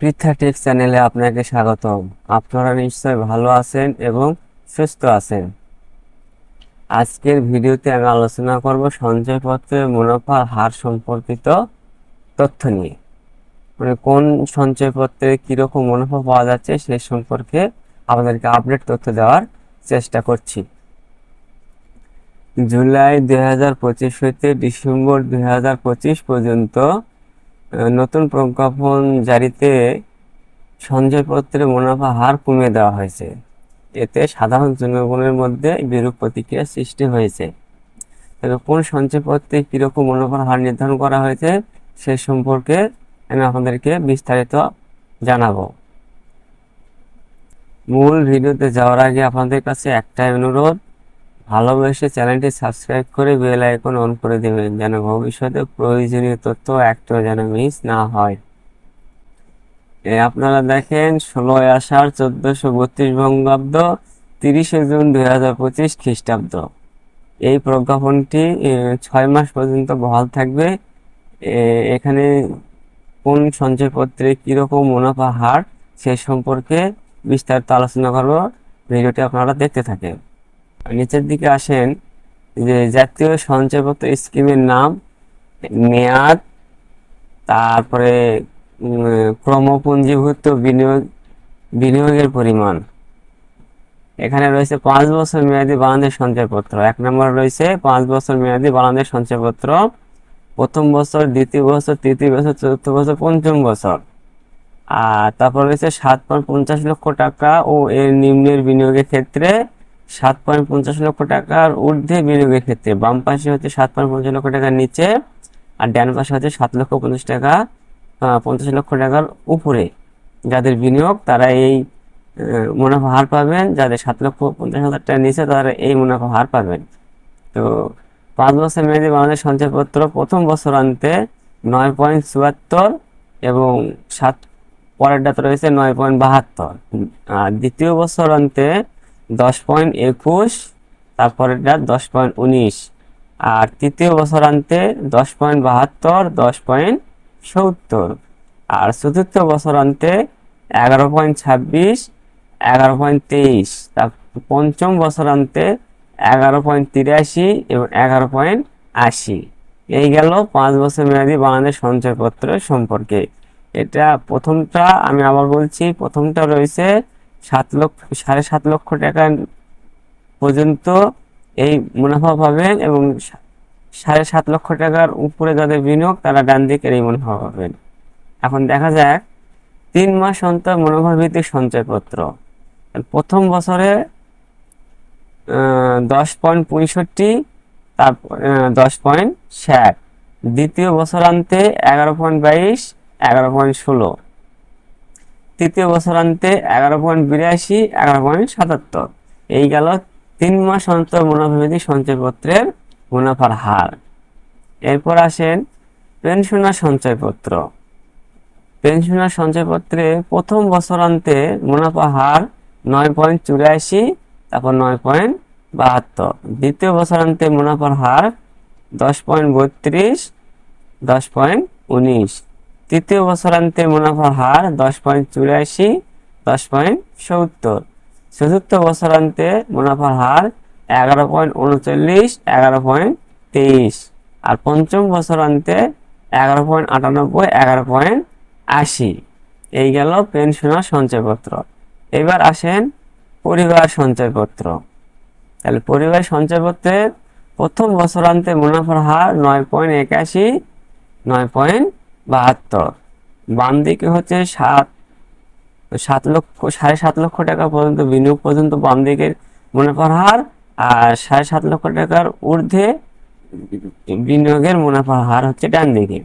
Pritha tips চ্যানেলে আপনাকে স্বাগতম। আপনারা নিশ্চয়ই ভালো আছেন এবং সুস্থ আছেন। আজকের ভিডিওতে আমি আলোচনা করব সঞ্চয়পত্রের মুনাফার হার সম্পর্কিত তথ্য নিয়ে। মানে কোন সঞ্চয়পত্রে কীরকম মুনাফা পাওয়া যাচ্ছে সে সম্পর্কে আপনাদেরকে আপডেট তথ্য দেওয়ার চেষ্টা করছি। জুলাই দুই হাজার পঁচিশ হইতে ডিসেম্বর দুই হাজার পঁচিশ পর্যন্ত নতুন প্রজ্ঞাপন জারিতে সঞ্চয়পত্রের মুনাফা হার কমিয়ে দেওয়া হয়েছে। এতে সাধারণ জনগণের মধ্যে বিরূপ প্রতিক্রিয়া সৃষ্টি হয়েছে। তবে কোন সঞ্চয়পত্রে কীরকম মুনাফার হার নির্ধারণ করা হয়েছে, সে সম্পর্কে আমি আপনাদেরকে বিস্তারিত জানাব। মূল ভিডিওতে যাওয়ার আগে আপনাদের কাছে একটাই অনুরোধ ভালোবেসে চ্যানেলটি সাবস্ক্রাইব করে বেল আইকন অন করে দেবেন, যেন ভবিষ্যতে প্রয়োজনীয় তথ্য একটাও যেন মিস না হয়। এ, আপনারা দেখেন, ষোলোই আষাঢ় চোদ্দশো বত্রিশ বঙ্গাব্দ, তিরিশে জুন দুই হাজার পঁচিশ খ্রিস্টাব্দ। এই প্রজ্ঞাপনটি ছয় মাস পর্যন্ত বহাল থাকবে। এখানে কোন সঞ্চয়পত্রে কীরকম মুনাফা হার সে সম্পর্কে বিস্তারিত আলোচনা করব। ভিডিওটি আপনারা দেখতে থাকেন। নিচের দিকে আসেন যে জাতীয় সঞ্চয়পত্র স্কিমের নাম, মেয়াদ, তারপরে ক্রমপুঞ্জীভূত বিনিয়োগ, বিনিয়োগের পরিমাণ। এখানে রয়েছে পাঁচ বছর মেয়াদি বাংলাদেশ সঞ্চয়পত্র। এক নম্বর রয়েছে পাঁচ বছর মেয়াদি বাংলাদেশ সঞ্চয়পত্র। প্রথম বছর, দ্বিতীয় বছর, তৃতীয় বছর, চতুর্থ বছর, পঞ্চম বছর। আর তারপর রয়েছে সাত পয়েন্ট পঞ্চাশ লক্ষ টাকা ও এর নিম্নের বিনিয়োগের ক্ষেত্রে সাত পয়েন্ট পঞ্চাশ লক্ষ টাকার ঊর্ধ্বে বিনিয়োগের ক্ষেত্রে বাম পাশে হচ্ছে সাত পয়েন্ট পঞ্চাশ লক্ষ টাকার নিচে আর ডান পাশে হচ্ছে সাত লক্ষ পঞ্চাশ টাকা পঞ্চাশ লক্ষ টাকার উপরে যাদের বিনিয়োগ, তারা এই মুনাফা হার পাবেন। যাদের সাত লক্ষ পঞ্চাশ হাজার টাকার নিচে, তারা এই মুনাফা হার পাবেন। তো পাঁচ বছর মেয়াদী বাংলাদেশ সঞ্চয়পত্র প্রথম বছর আনতে নয় পয়েন্ট চুয়াত্তর এবং সাত, পরেরটাতে রয়েছে নয় পয়েন্ট বাহাত্তর। আর দ্বিতীয় বছর আনতে দশ পয়েন্ট একুশ, তারপরেরটা দশ পয়েন্ট উনিশ। আর তৃতীয় বছর আনতে দশ পয়েন্ট বাহাত্তর, দশ পয়েন্ট সত্তর। আর চতুর্থ বছর আনতে এগারো পয়েন্ট ছাব্বিশ, এগারো পয়েন্ট তেইশ। তার পঞ্চম বছর আনতে এগারো পয়েন্ট তিরাশি এবং এগারো পয়েন্ট আশি। এই গেল পাঁচ বছর মেয়াদী বাংলাদেশ সঞ্চয়পত্র সম্পর্কে। এটা প্রথমটা আমি আবার বলছি, প্রথমটা রয়েছে সাত লক্ষ, সাড়ে সাত লক্ষ টাকা পর্যন্ত এই মুনাফা পাবেন এবং সাড়ে সাত লক্ষ টাকার উপরে যাদের বিনিয়োগ, তারা ডান দিকের এই মুনাফা পাবেন। এখন দেখা যাক, তিন মাস অন্তর মুনাফা ভিত্তিক সঞ্চয়পত্র। প্রথম বছরে দশ পয়েন্ট পঁয়ষট্টি, তারপর দশ পয়েন্ট ষাট। দ্বিতীয় বছর আনতে এগারো পয়েন্ট বাইশ, এগারো পয়েন্ট ষোলো। তৃতীয় বছর আনতে এগারো পয়েন্ট বিরাশি, এগারো পয়েন্ট সাতাত্তর। এই গেল তিন মাস অন্তর মুনাফাভিত্তিক সঞ্চয়পত্রের মুনাফার হার। এরপর আসেন পেনশনার সঞ্চয়পত্র। পেনশনার সঞ্চয়পত্রে প্রথম বছরান্তে মুনাফা হার নয় পয়েন্ট চুরাশি, তারপর নয় পয়েন্ট বাহাত্তর। দ্বিতীয় বছরান্তে মুনাফার হার দশ পয়েন্ট বত্রিশ, দশ পয়েন্ট উনিশ। তৃতীয় বছরান্তে মুনাফার হার দশ পয়েন্ট চুরাশি, দশ পয়েন্ট সত্তর। চতুর্থ বছরান্তে মুনাফার হার এগারো পয়েন্ট উনচল্লিশ, এগারো পয়েন্ট তেইশ। আর পঞ্চম বছরান্তে এগারো পয়েন্ট আটানব্বই, এগারো পয়েন্ট আশি। এই গেল পেনশনার সঞ্চয়পত্র। এবার আসেন পরিবার সঞ্চয়পত্র। তাহলে পরিবার সঞ্চয়পত্রের প্রথম বছরান্তে মুনাফার হার নয় পয়েন্ট একাশি, নয় পয়েন্ট বাহাত্তর। বাম দিকে হচ্ছে সাত। সাত লক্ষ, সাড়ে সাত লক্ষ টাকা পর্যন্ত বিনিয়োগ পর্যন্ত বাম দিকের মুনাফার হার আর সাড়ে সাত লক্ষ টাকার ঊর্ধ্বে বিনিয়োগের মুনাফার হার হচ্ছে ডান দিকে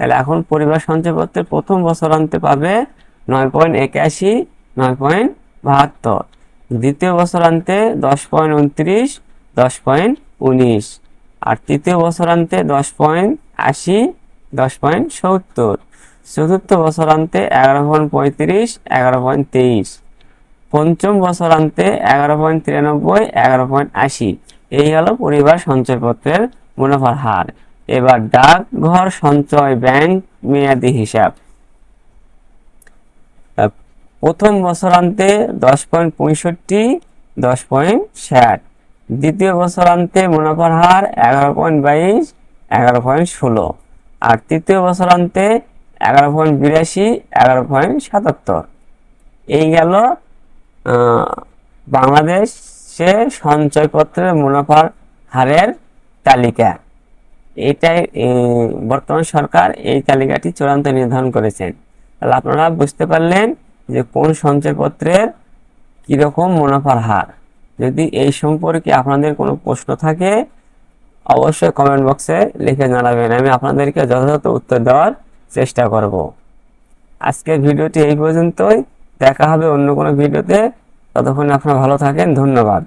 তাহলে এখন পরিবার সঞ্চয়পত্রের প্রথম বছর আনতে পাবে নয় পয়েন্ট একাশি, নয় পয়েন্ট বাহাত্তর। দ্বিতীয় বছর আনতে দশ পয়েন্ট উনত্রিশ, দশ পয়েন্ট উনিশ। আর তৃতীয় বছর আনতে দশ পয়েন্ট আশি দশ পয়েন্ট সত্তর। চতুর্থ বছর আনতে এগারো পয়েন্ট পঁয়ত্রিশ, এগারো পয়েন্ট তেইশ। পঞ্চম বছর আনতে এগারো পয়েন্ট তিরানব্বই, এগারো পয়েন্ট আশি। এই হলো পরিবার সঞ্চয়পত্রের মুনাফার হার। এবার ডাকঘর সঞ্চয়, ব্যাংক, মেয়াদি হিসাব। প্রথম বছরান্তে দশ পয়েন্ট পঁয়ষট্টি, দশ পয়েন্ট ষাট। দ্বিতীয় বছরান্তে মুনাফার হার এগারো পয়েন্ট বাইশ, এগারো পয়েন্ট ষোলো। আর তৃতীয় বছর বছরান্তে এগারো পয়েন্ট বিরাশি, এগারো পয়েন্ট সাতাত্তর। এই গেল বাংলাদেশে সঞ্চয়পত্রের মুনাফার হারের তালিকা। এটাই বর্তমান সরকার এই তালিকাটি চূড়ান্ত নির্ধারণ করেছেন। তাহলে আপনারা বুঝতে পারলেন যে কোন সঞ্চয়পত্রের কীরকম মুনাফার হার। যদি এই সম্পর্কে আপনাদের কোনো প্রশ্ন থাকে অবশ্যই কমেন্ট বক্সে লিখে জানাবেন। আমি আপনাদেরকে যথাযথ উত্তর দেওয়ার চেষ্টা করব। আজকের ভিডিওটি এই পর্যন্তই। দেখা হবে অন্য কোনো ভিডিওতে। ততক্ষণ আপনারা ভালো থাকেন। ধন্যবাদ।